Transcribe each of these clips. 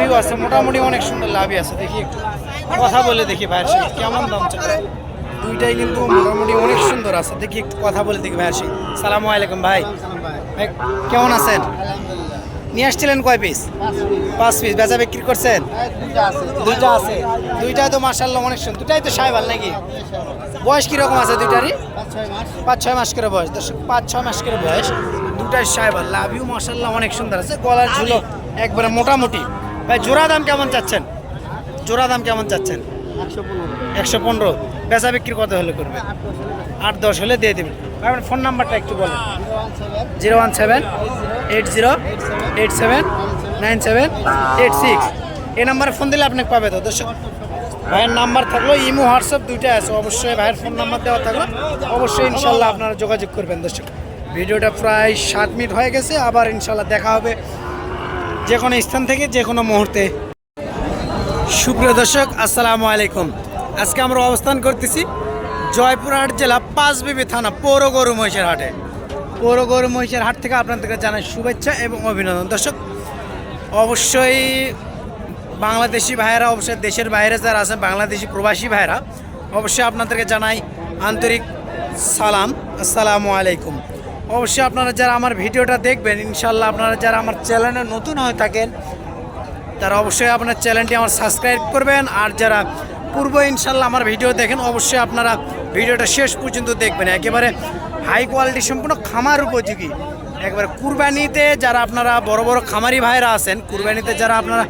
লাভিও আছে, মোটামুটি অনেক সুন্দর লাভই আছে। দেখি একটু কথা বলে দেখি ভাইয়ের সাথে কেমন দাম চাচ্ছে দুইটাই কিন্তু মোটামুটি অনেক সুন্দর আছে। দেখি একটু কথা বলে দেখি ভাইয়ের সাথে সালামু আলাইকুম ভাই। ভাই, কেমন আছেন? নিয়ে আসছিলেন কয় পিস পাঁচ পিস বেচা বিক্রি করছেন? দুইটা আছে। দুইটাই তো মার্শাল্লাহ অনেক সুন্দর। দুটাই তো সাহেবাল নাকি? বয়স কীরকম আছে দুইটারই? পাঁচ ছয় মাস করে বয়স। দর্শক, পাঁচ ছয় মাস করে বয়স। দুটাই সাহেবাল লাভিও মার্শাল্লাহ অনেক সুন্দর আছে। গলার ঝুলো একবারে মোটামুটি। ভাই, জোড়া দাম কেমন চাচ্ছেন? জোড়া দাম কেমন চাচ্ছেন? একশো পনেরো। বেচা বিক্রি কত হলে করবে? আট দশ হলে দিয়ে দেবেন। ভাই আপনার ফোন নাম্বারটা একটু বলেন। Zero one seven, eight zero, eight seven, nine seven, eight six. এই নাম্বারে ফোন দিলে আপনি পাবে তো, দর্শক। ভাইয়ের নাম্বার থাকল, ইমো, হোয়াটসঅ্যাপ দুইটাই আছে। অবশ্যই ভাইয়ের ফোন নাম্বার দেওয়া থাকল। অবশ্যই ইনশাল্লাহ আপনারা যোগাযোগ করবেন, দর্শক। ভিডিওটা প্রায় সাত মিনিট হয়ে গেছে, আবার ইনশাল্লাহ দেখা হবে। যে কোনো স্থান থেকে যে কোনো মুহূর্তে। সুপ্রিয় দর্শক, আসসালামু আলাইকুম। আজকে আমরা অবস্থান করতেছি জয়পুরহাট জেলা পাঁচবিবি থানা, পৌর গরু মহিষের হাটে। পৌর গরু মহিষের হাট থেকে আপনাদেরকে জানাই শুভেচ্ছা এবং অভিনন্দন। দর্শক, অবশ্যই বাংলাদেশি ভাইয়েরা, অবশ্যই দেশের বাইরে যারা আছেন বাংলাদেশি প্রবাসী ভাইয়েরা, অবশ্যই আপনাদেরকে জানাই আন্তরিক সালাম। আসসালামু আলাইকুম। অবশ্যই আপনারা যারা আমার ভিডিওটা দেখবেন, ইনশাল্লাহ আপনারা যারা আমার চ্যানেলে নতুন হয়ে থাকেন, তারা অবশ্যই আপনার চ্যানেলটি আমার সাবস্ক্রাইব করবেন। আর যারা পূর্ব ইনশাল্লাহ আমার ভিডিও দেখেন, অবশ্যই আপনারা ভিডিওটা শেষ পর্যন্ত দেখবেন। একেবারে হাই কোয়ালিটি সম্পূর্ণ খামার উপযোগী। একবারে কুরবানিতে যারা আপনারা বড় বড় খামারি ভাইরা আছেন, কুরবানিতে যারা আপনারা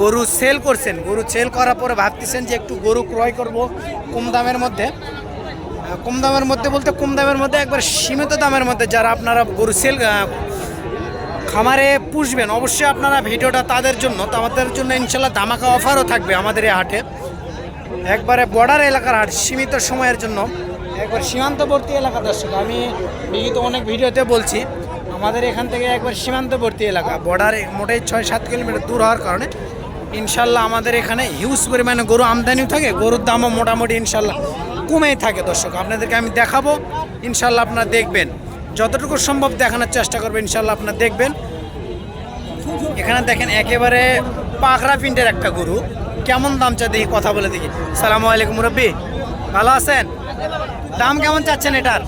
গরু সেল করছেন, গরু সেল করার পরে ভাবতেছেন যে একটু গরু ক্রয় করব কম দামের মধ্যে। কম দামের মধ্যে বলতে কম দামের মধ্যে একবার সীমিত দামের মধ্যে যারা আপনারা গরু সেল খামারে পুষবেন, অবশ্যই আপনারা ভিডিওটা তাদের জন্য তো আমাদের জন্য ইনশাল্লাহ ধামাকা অফারও থাকবে আমাদের এই হাটে। একবারে বর্ডার এলাকার হাট, সীমিত সময়ের জন্য। একবার সীমান্তবর্তী এলাকা দর্শক, আমি বিগত অনেক ভিডিওতে বলছি, আমাদের এখান থেকে একবার সীমান্তবর্তী এলাকা বর্ডারে মোটাই ছয় সাত কিলোমিটার দূর হওয়ার কারণে, ইনশাল্লাহ আমাদের এখানে হিউজ পরিমাণে গরু আমদানিও থাকে, গরুর দামও মোটামুটি ইনশাল্লাহ কমেই থাকে দর্শক। আপনাদেরকে আমি দেখাবো। ইনশাল্লাহ আপনারা দেখবেন। যতটুকু সম্ভব দেখানোর চেষ্টা করবেন। ইনশাল্লাহ আপনারা দেখবেন। এখানে দেখেন একেবারে পাকড়া পিন্টের একটা গরু। কেমন দাম চা দেখি কথা বলে দেখি। সালাম আলাইকুম মুরব্বী। ভালো আছেন? দাম কেমন চাচ্ছেন এটার?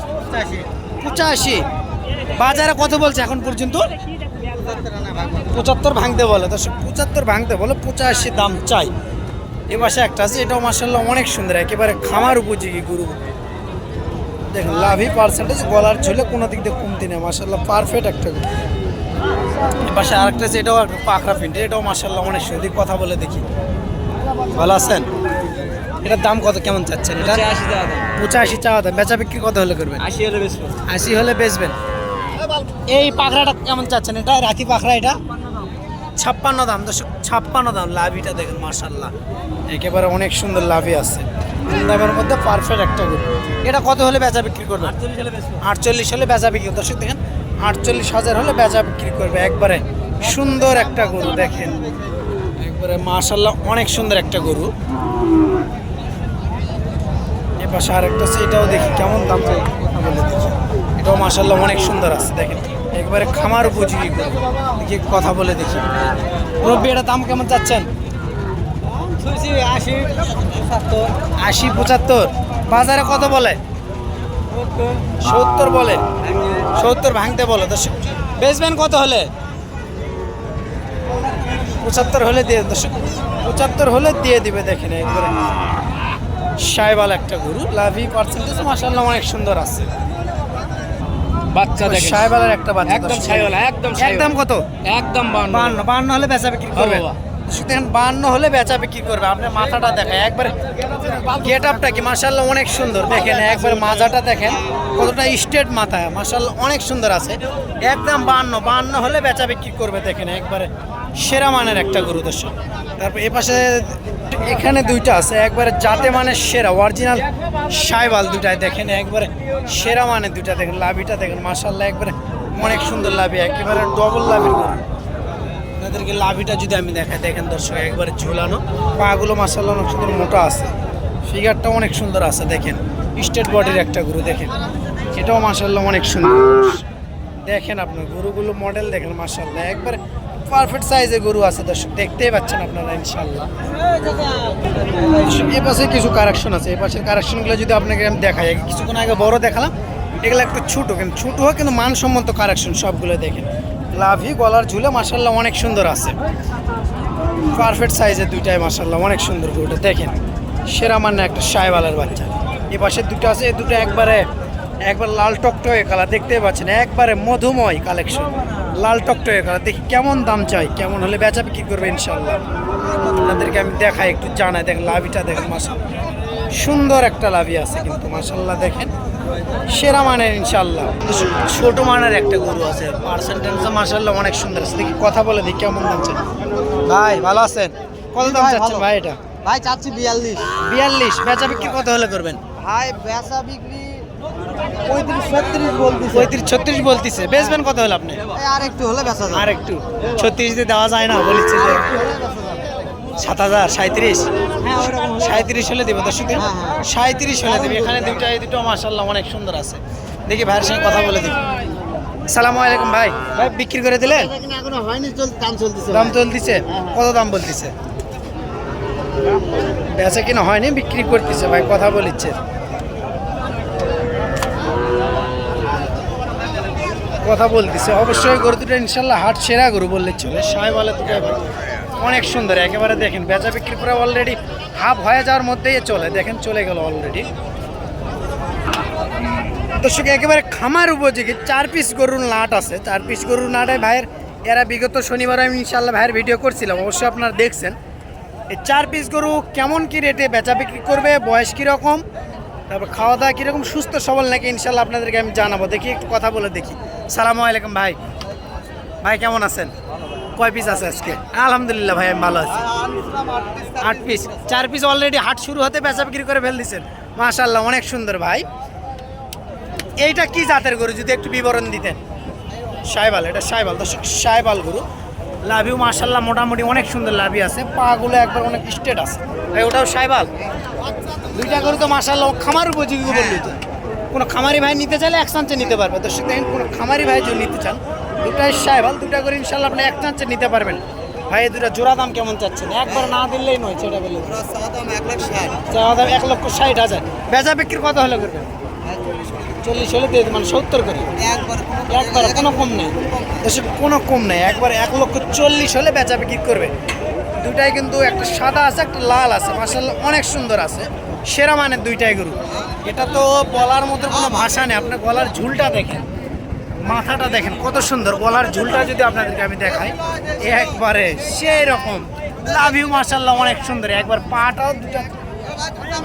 পঁচাশি। বাজারে কত বলছে এখন পর্যন্ত? পঁচাত্তর ভাঙতে বলে। তো পঁচাত্তর ভাঙতে বলে, পঁচাশি দাম চাই। এ পাশে একটা আছে এটাও মার্শাল্লাহ অনেক সুন্দর একেবারে খামার উপযোগী গরু। দেখুন লাভি পার্সেন্টেজ গলার ঝুলে কোনো দিক দিয়ে কমতি নেই মার্শাল্লাহ পারফেক্ট একটা গরু। এ পাশে আরেকটা আছে এটাও একটা পাখরা প্রিন্ট এটাও মার্শাল্লাহ অনেক সুন্দর কথা বলে দেখি। ভালো আছেন? এটার দাম কত কেমন চাচ্ছেন এটা? পঁচাশি চাওয়া দাম। বেচা বিক্রি কত হলে করবেন? আশি হলে বেচবেন আশি হলে বেচবেন? এই পাখরাটা কেমন চাচ্ছেন এটা? রাতি পাখরা এটা? ছাপ্পান্ন দাম। দশ ছাপ্পান্ন দাম লাভিটা দেখেন মার্শাল্লাহ একেবারে অনেক সুন্দর লাভই আছে। দামের মধ্যে পারফেক্ট একটা গরু। এটা কত হলে বেচা বিক্রি করবে? আটচল্লিশ হলে বেচা বিক্রি দর্শক দেখেন আটচল্লিশ হাজার হলে বেচা বিক্রি করবে। একবারে সুন্দর একটা গরু দেখেন। একবারে মার্শাল্লাহ অনেক সুন্দর একটা গরু। এপাশে আরেকটা আছে এটাও দেখি কেমন দাম চাই। বলে দেখি এটাও মার্শাল্লাহ অনেক সুন্দর আছে, দেখেন। একবারে খামার উপযোগী দেখি কথা বলে দেখি। মুরব্বী, এটা দাম কেমন চাচ্ছেন? আশি পঁচাত্তর। বাজারে কত বলে? সত্তর বলে। সত্তর ভাঙতে বলে। দর্শক, বেচবেন কত হলে? পঁচাত্তর হলে দিয়ে, দর্শক, পঁচাত্তর হলে দিয়ে দিবে, দেখেন একবারে। সাইবাল একটা গরু লাভি পার্সেন্টেজ মাসাল্লাহ অনেক সুন্দর আছে। বাচ্চা দেখেন। সাইবালের একটা বাচ্চা একদম। ছাইওয়ালা একদম একদম কত? একদম বান্ন। বান্ন বান্ন হলে বেচা বিক্রি করবে। দেখেন বান্ন হলে বেচা বিক্রি করবে। আপনার মাথাটা দেখেন একবারে গেট আপটা কি মার্শাল্লাহ অনেক সুন্দর। দেখেন একবারে মাজাটা দেখেন কতটা স্টেট মাথা। মার্শাল্লাহ অনেক সুন্দর আছে। একদম বান্ন বান্ন হলে বেচা বিক্রি করবে দেখেন একবারে। সেরা মানের একটা গরু দর্শক। তারপর এ পাশে এখানে দুইটা আছে, একবারে জাতে মানে সেরা অরিজিনাল সাইবাল দুটায় দেখেন, একবারে সেরা মানের দুইটা দেখেন, লাভিটা দেখেন মাসাল্লাহ একবারে অনেক সুন্দর লাভি, একেবারে ডবল লাভির গরু। আপনাদেরকে লাভিটা যদি আমি দেখাই, দেখেন দর্শক, একবারে ঝুলানো, পাগুলো মাসাল্লাহ অনেক সুন্দর মোটা আছে ফিগারটা অনেক সুন্দর আছে, দেখেন, স্টেট বডির একটা গরু, দেখেন, এটাও মাসাল্লাহ অনেক সুন্দর। দেখেন আপনার গরুগুলো মডেল দেখেন মাসাল্লাহ একবারে পারফেক্ট সাইজের গরু আছে, দর্শক, দেখতেই পাচ্ছেন আপনারা ইনশাল্লাহ এ পাশে কিছু কারেকশন আছে, এই পাশের কারেকশনগুলো যদি আপনাকে আমি দেখাই কিছুক্ষণ আগে বড় দেখালাম, এগুলো একটু ছোটো, কিন্তু ছোটো হোক, কিন্তু মানসম্মত কারেকশন সবগুলো দেখেন। লাভি গলার ঝুলে মাসাল্লাহ অনেক সুন্দর আছে। পারফেক্ট সাইজের দুইটাই মাসাল্লাহ অনেক সুন্দর গরুটা, দেখেন। সেরা মানে একটা সাইবালের বাচ্চা। এ দুটো আছে এ দুটো একবারে, একবার লাল টকটকে কালার দেখতেই পাচ্ছেন, একবারে মধুময় কালেকশন লাল টকটকে কালার দেখি কেমন দাম চাই কেমন হলে বেচা বিক্রি করবে ইনশাল্লাহ আপনাদেরকে আমি দেখাই একটু জানাই দেখেন লাভিটা দেখেন মাসাল্লাহ সুন্দর একটা লাভি আছে কিন্তু মাসাল্লাহ দেখেন। সেরা মানের ইনশাল্লাহ ছোট মানের একটা গরু আছে পার্সেন্টেজ মাসাল্লাহ অনেক সুন্দর আছে। দেখি কথা বলে দেখি কেমন দাম চাই। ভাই ভালো আছেন? কত দাম চাচ্ছেন ভাই এটা? ভাই চাচ্ছি বিয়াল্লিশ। বিয়াল্লিশ বেচা বিক্রি কত হলে করবেন? ভাই বেচা বিক্রি পঁয়ত্রিশ ছত্রিশ বলতেছে। পঁয়ত্রিশ ছত্রিশ বলতেছে। বেচবেন কত হলে আপনি? আর একটু হলে বেচা যাবে। আর একটু ছত্রিশ দিয়ে দেওয়া যায় না বলেছে যে সাত হাজার সাঁত্রিশ হ্যাঁ সাঁত্রিশ হলে। দেবে হ্যাঁ, হ্যাঁ। সাঁত্রিশ হলে দেবে। এখানে দুইটা এই দুটো মার্শাল্লাহ অনেক সুন্দর আছে। দেখি ভাইয়ের সঙ্গে কথা বলে দেখি। সালামু আলাইকুম ভাই। ভাই বিক্রি করে দিলেন? দাম চলতেছে কত দাম বলতেছে? বেচা কিনা হয়নি বিক্রি করতেছে ভাই কথা বলিচ্ছে। কথা বলতেছে। অবশ্যই গরু দুটো ইনশাল্লাহ হাট সেরা গরু বললে চলে। সাহেব বলে দুটো অনেক সুন্দর, একেবারে দেখেন, বেচা বিক্রি করে অলরেডি হাফ হয়ে যাওয়ার মধ্যেই চলে। দেখেন, চলে গেল অলরেডি দর্শক, একেবারে খামার উপযোগী, চার পিস গরুর নাট আছে। চার পিস গরুর নাটে ভাইয়ের, এরা বিগত শনিবার আমি ইনশাল্লাহ ভাইয়ের ভিডিও করছিলাম, অবশ্যই আপনারা দেখছেন। এই চার পিস গরু কেমন কি রেটে বেচা বিক্রি করবে, বয়স কীরকম তারপর খাওয়া দাওয়া কীরকম সুস্থ, সবল নাকি ইনশাল্লাহ আপনাদেরকে আমি জানাব। দেখি, একটু কথা বলে দেখি। সালামু আলাইকুম ভাই। ভাই, কেমন আছেন? কয় পিস আছে আজকে? আলহামদুলিল্লাহ ভাই, আমি ভালো আছি। আট পিস চার পিস অলরেডি হাট শুরু হতে বেচা বিক্রি করে ফেল দিচ্ছেন মাশাল্লাহ অনেক সুন্দর ভাই। এইটা কি জাতের গরু, যদি একটু বিবরণ দিতেন? সাইবাল, এটা সাইবাল। তো সাইবাল গরু। লাভিও মার্শাল্লাহ মোটামুটি অনেক সুন্দর লাভি আছে। পাগুলো একবার অনেক স্টেট আছে। ভাই, ওটাও সাইবাল? দুইটা গরু তো মার্শাল্লাহ খামার উপযোগী বললি তো। কোনো খামারি ভাই নিতে চাইলে এক চান্সে নিতে পারবে। তো দেখেন কোনো খামারি ভাই যদি নিতে চান দুটাই সাইবাল দুটা করে ইনশাল্লাহ আপনি এক চান্সে নিতে পারবেন। ভাই এই দুটা জোড়া দাম কেমন চাচ্ছেন? একবার না দিলেই নয় সেটা বলে চাওয়া দাম এক লক্ষ ষাট হাজার। বেচা বিক্রি কত হলে করবেন? চল্লিশ হলে। দিয়ে মানে সত্তর করে। একবার একবার কোনো কম নেই। দেশে কোনো কম নেই। একবার এক লক্ষ চল্লিশ হলে বেচা বিক্রি করবে। দুটাই কিন্তু একটা সাদা আছে একটা লাল আছে। মাসাল্লাহ অনেক সুন্দর আছে। সেরা মানের দুইটাই গরু। এটা তো বলার মতো কোনো ভাষা নেই। আপনার গলার ঝুলটা দেখেন, মাথাটা দেখেন, কত সুন্দর। গলার ঝুলটা যদি আপনাদেরকে আমি দেখাই, একবারে সেই রকম লাভ ইউ মার্শাল্লাহ অনেক সুন্দর। একবার পাটাও দুটা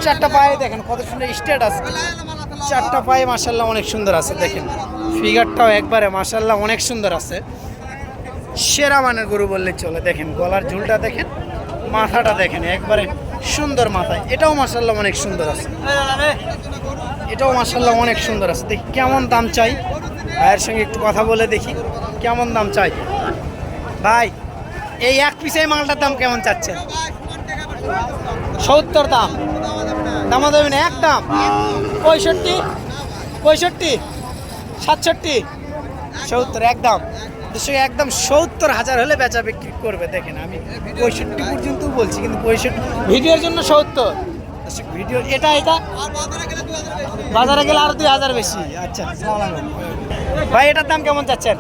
চারটা পায়ে দেখেন, কত সুন্দর স্টেট আছে চারটা পায়ে মার্শাল্লাহ অনেক সুন্দর আছে, দেখেন। ফিগারটাও একবারে মার্শাল্লাহ অনেক সুন্দর আছে। সেরা মানের গরু বললে চলে। দেখেন, গলার ঝুলটা দেখেন, মাথাটা দেখেন, একবারে সুন্দর মাথায়। এটাও মার্শাল্লাহ অনেক সুন্দর আছে। এটাও মার্শাল্লাহ অনেক সুন্দর আছে। দেখি কেমন দাম চাই? ভাইয়ের সঙ্গে একটু কথা বলে দেখি। কেমন দাম চাই? ভাই, এই এক পিসে মালটার দাম কেমন চাচ্ছেন? সত্তর দাম। দামা দেবেন এক দাম। পঁয়ষট্টি? পঁয়ষট্টি? সাতষট্টি? সত্তর একদম দুশো একদম সত্তর হাজার হলে বেচা বিক্রি করবে দেখেন আমি পঁয়ষট্টি পর্যন্ত বলছি কিন্তু পঁয়ষট্টি ভিডিওর জন্য সত্তর। দর্শক, ভিডিও এটা এটা? বাজারে গেলে আরও দুই হাজার বেশি। আচ্ছা ভাই এটার দাম কেমন চাচ্ছেন?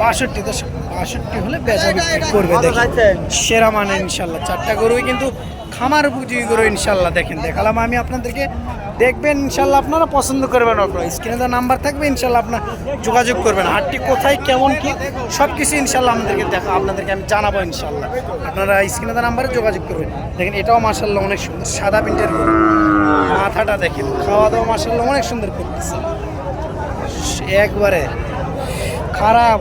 বাষট্টি দশক বাষট্টি হলে বেচা বিক্রি করবে দেখেন। সেরা মানে ইনশাল্লাহ। চারটা গরুই কিন্তু খামার উপযোগী গরু ইনশাল্লাহ দেখেন, দেখালাম আমি আপনাদেরকে। দেখবেন ইনশাল্লাহ আপনারা পছন্দ করবেন আপনার স্ক্রিনে তো নাম্বার থাকবে, ইনশাল্লাহ আপনার যোগাযোগ করবেন। হাটটি কোথায়, কেমন কি সব কিছু ইনশাল্লাহ আমাদেরকে দেখা আপনাদেরকে আমি জানাব ইনশাল্লাহ। আপনারা স্ক্রিনে তো নাম্বারে যোগাযোগ করবেন। দেখেন, এটাও মার্শাল্লাহ অনেক সুন্দর সাদা প্রিন্টের মাথাটা দেখেন খাওয়া দাওয়া মার্শাল্লাহ অনেক সুন্দর করতেছে। একবারে খারাপ।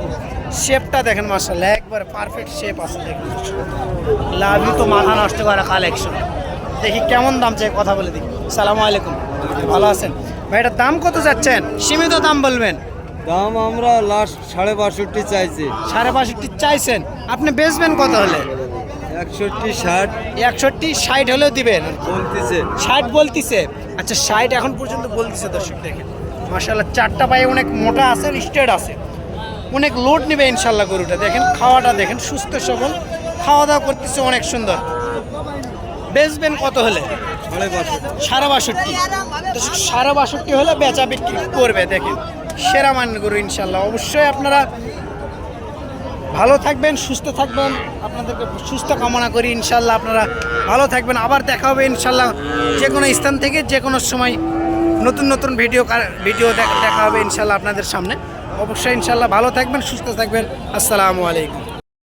শেপটা দেখেন মার্শাল্লাহ একবারে পারফেক্ট শেপ আছে দেখেন। লাভই তো মাথা নষ্ট করা কালেকশন দেখি কেমন দাম চাই কথা বলে দেখি সালাম আলাইকুম। ভালো আছেন? ভাই এটার দাম কত যাচ্ছেন? সীমিত দাম বলবেন। দাম আমরা লাস্ট সাড়ে বাষট্টি চাইছি। সাড়ে বাষট্টি চাইছেন। আপনি বেচবেন কত হলে? একষট্টি ষাট। একষট্টি ষাট হলেও দিবেন। বলতেছে। ষাট বলতিছে। আচ্ছা ষাট এখন পর্যন্ত বলতিছে দর্শক দেখেন। মার্শাল্লাহ চারটা পায়ে অনেক মোটা আছে স্টেট আছে। অনেক লোড নেবে ইনশাল্লাহ গরুটা। দেখেন, খাওয়াটা দেখেন, সুস্থ সবল। খাওয়া দাওয়া করতেছে অনেক সুন্দর। বেচবেন কত হলে? সারা বাষট্টি। সারা বাষট্টি হলে বেচা বিক্রি করবে, দেখেন। সেরা মান গরু ইনশাল্লাহ। অবশ্যই আপনারা ভালো থাকবেন, সুস্থ থাকবেন। আপনাদেরকে সুস্থ কামনা করি ইনশাল্লাহ। আপনারা ভালো থাকবেন। আবার দেখা হবে ইনশাল্লাহ যে কোনো স্থান থেকে, যে কোনো সময় নতুন নতুন ভিডিও ভিডিও দেখা হবে ইনশাল্লাহ আপনাদের সামনে। অবশ্যই ইনশাল্লাহ ভালো থাকবেন সুস্থ থাকবেন। আসসালামু আলাইকুম।